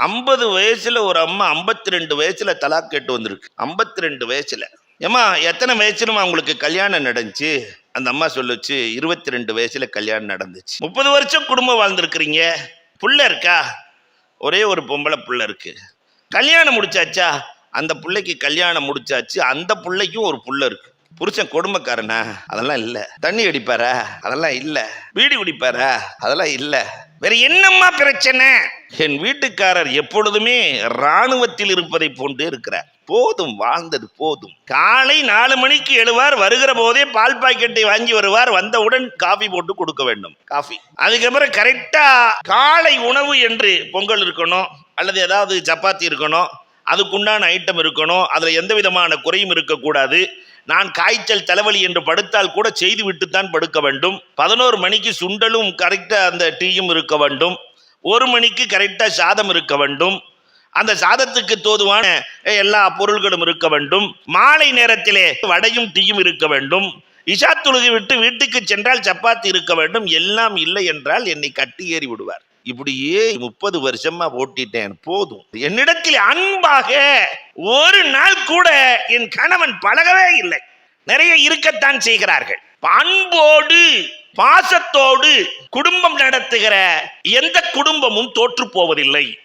ஐம்பது வயசுல ஒரு அம்மா ஐம்பத்தி ரெண்டு வயசுல தலாக் கேட்டு வந்திருக்கு. ஐம்பத்தி ரெண்டு வயசுல. ஏம்மா எத்தனை வயசுலமா உங்களுக்கு கல்யாணம் நடந்துச்சு? அந்த அம்மா சொல்லுச்சு இருபத்தி ரெண்டு வயசுல கல்யாணம் நடந்துச்சு. முப்பது வருஷம் குடும்பம் வாழ்ந்துருக்குறீங்க. புள்ள இருக்கா? ஒரே ஒரு பொம்பளை புள்ள இருக்கு. கல்யாணம் முடிச்சாச்சா? அந்த பிள்ளைக்கு கல்யாணம் முடிச்சாச்சு. அந்த பிள்ளைக்கும் ஒரு புள்ள இருக்கு. புருஷன் கொடுமைக்காரனா? அதெல்லாம் இல்லை. தண்ணி அடிப்பாரா? அதெல்லாம் இல்லை. பீடி குடிப்பாரா அதெல்லாம் இல்லை. வேற என்னம்மா பிரச்சனை? என் வீட்டுக்காரர் எப்பொழுதுமே ராணுவத்தில் இருப்பதை போன்றே இருக்கிறார். போதும் வாழ்ந்தது போதும். காலை நாலு மணிக்கு எழுவார் வருகிற போதே பால் பாக்கெட்டை வாங்கி வருவார் வந்தவுடன் காஃபி போட்டு கொடுக்க வேண்டும். காஃபி. அதுக்கப்புறம் கரெக்டா காலை உணவு என்று பொங்கல் இருக்கணும் அல்லது ஏதாவது சப்பாத்தி இருக்கணும் அதுக்குண்டான ஐட்டம் இருக்கணும் அதில் எந்த விதமான குறையும் இருக்கக்கூடாது. நான் காய்ச்சல் தலைவலி என்று படுத்தால் கூட செய்து விட்டுத்தான் படுக்க வேண்டும். பதினோரு மணிக்கு சுண்டலும் கரெக்டாக அந்த டீயும் இருக்க வேண்டும். ஒரு மணிக்கு கரெக்டாக சாதம் இருக்க வேண்டும். அந்த சாதத்துக்கு தோதுவான எல்லா பொருள்களும் இருக்க வேண்டும். மாலை நேரத்திலே வடையும் டீயும் இருக்க வேண்டும். இஷா தொழுகை விட்டு வீட்டுக்கு சென்றால் சப்பாத்தி இருக்க வேண்டும். எல்லாம் இல்லை என்றால் என்னை கட்டி ஏறி விடுவார். இப்படியே முப்பது வருஷமா ஓட்டிட்டேன். போதும். என்னிடத்தில் அன்பாக ஒரு நாள் கூட என் கணவன் பழகவே இல்லை. நிறைய இருக்கத்தான் செய்கிறார்கள். அன்போடு பாசத்தோடு குடும்பம் நடத்துகிற எந்த குடும்பமும் தோற்று போவதில்லை.